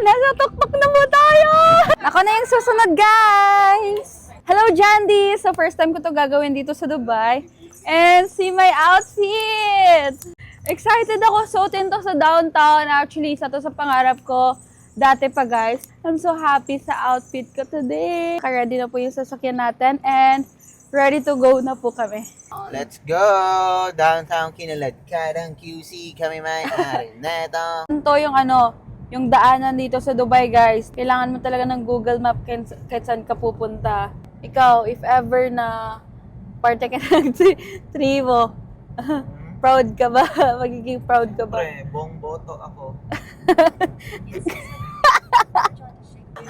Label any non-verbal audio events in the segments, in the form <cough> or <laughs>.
Nasa tuktok na po tayo! Ako na yung susunod, guys! Hello, Jandy! So, first time ko to gagawin dito sa Dubai. And see my outfit! Excited ako suotin to sa downtown. Actually, isa to sa pangarap ko dati pa, guys. I'm so happy sa outfit ko today. Ready na po yung sasakyan natin. And ready to go na po kami. Let's go! Downtown Kinalad, Kadang QC, kami may ari neto. Ito yung ano, yung daanan dito sa Dubai, guys. Kailangan mo talaga ng Google Map kahit, saan ka pupunta. Ikaw, if ever na parte ka <laughs> ng tri- tribo, <laughs> proud ka ba? <laughs> Magiging proud ka ba? Pre, buong boto ako.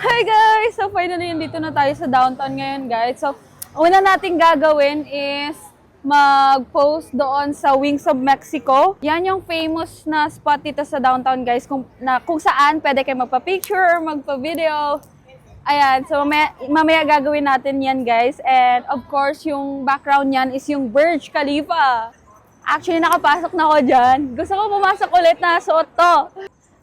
Hi guys! So finally, nandito na tayo sa downtown ngayon guys. So, una nating gagawin is mag-post doon sa Wings of Mexico. Yan yung famous na spot dito sa downtown guys kung, na, kung saan pwede kayo magpa-picture or magpa-video. Ayan, so mamaya, mamaya gagawin natin yan guys. And of course, yung background yan is yung Burj Khalifa. Actually, nakapasok na ako dyan. Gusto ko pumasok ulit na suot to.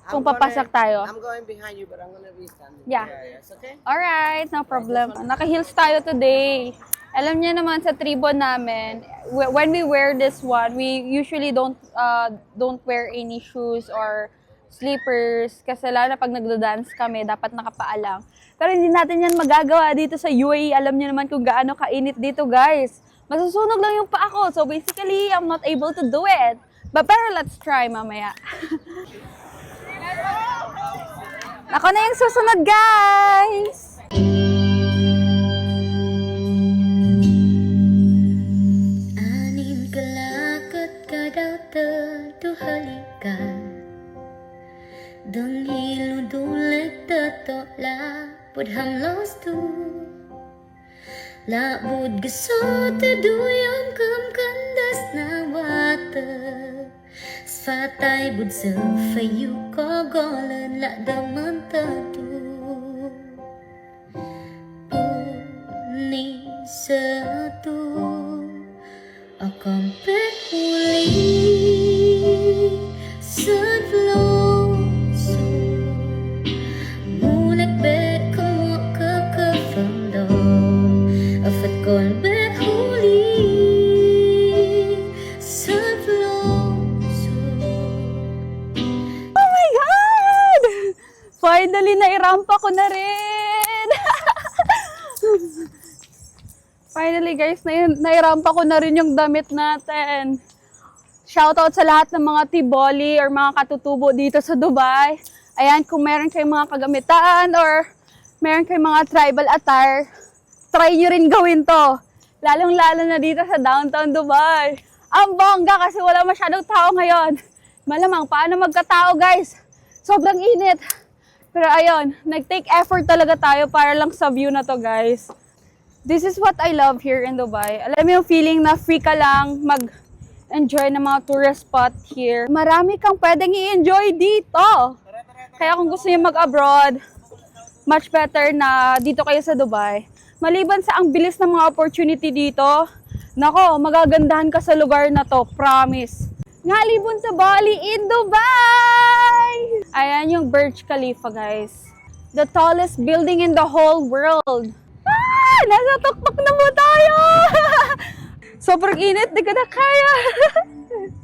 Kung I'm papasok gonna- tayo. I'm going behind you, but I'm gonna be standing Yeah. there. Yes, okay? Alright, no problem. Naka-heels tayo today. Alam niyo naman sa tribo namin, wh- when we wear this one, we usually don't uh, don't wear any shoes or slippers kasi lalo na pag nagdo-dance kami, dapat nakapaalang. Pero hindi natin yan magagawa dito sa UAE. Alam niyo naman kung gaano kainit dito, guys. Masusunog lang yung paa ko. So basically, I'm not able to do it. But pero let's try mamaya. <laughs> Ako na yung susunod, guys! La Pudham los tu Labud gaso taduyam kam kandas na wata Sfatay bud sa fayu ko golan la daman tatu Puni satu Finally, nairampa ko na rin! <laughs> Finally guys, nai- nairampa ko na rin yung damit natin. Shoutout sa lahat ng mga tiboli or mga katutubo dito sa Dubai. Ayan, kung meron kayong mga kagamitan or meron kayong mga tribal attire, try nyo rin gawin to. Lalong-lalo na dito sa downtown Dubai. Ang bongga kasi wala masyadong tao ngayon. Malamang, paano magkatao guys? Sobrang init. Pero ayun, nag-take effort talaga tayo para lang sa view na to guys. This is what I love here in Dubai. Alam mo yung feeling na free ka lang mag-enjoy ng mga tourist spot here. Marami kang pwedeng i-enjoy dito. Kaya kung gusto niyo mag-abroad, much better na dito kayo sa Dubai. Maliban sa ang bilis ng mga opportunity dito, nako, magagandahan ka sa lugar na to, promise. Ngalibon sa Bali in Dubai! Ayan yung Burj Khalifa, guys. The tallest building in the whole world. Ah! Nasa tuktok na mo tayo! <laughs> Sobrang init, di ka na kaya.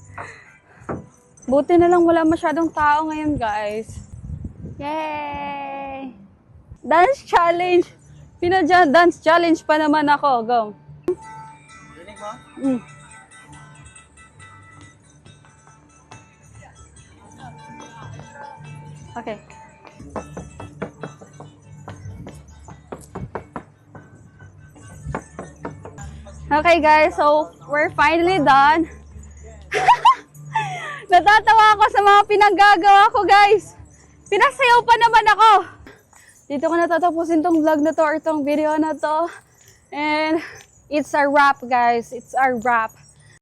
<laughs> Buti na lang wala masyadong tao ngayon, guys. Yay! Dance challenge! Pinadya dance challenge pa naman ako. Go. Rinig mo? Mm. Okay. Okay guys, so we're finally done. <laughs> Natatawa ako sa mga pinaggagawa ko guys. Pinasayaw pa naman ako. Dito ko natatapusin tong vlog na to or tong video na to. And it's our wrap guys. It's our wrap.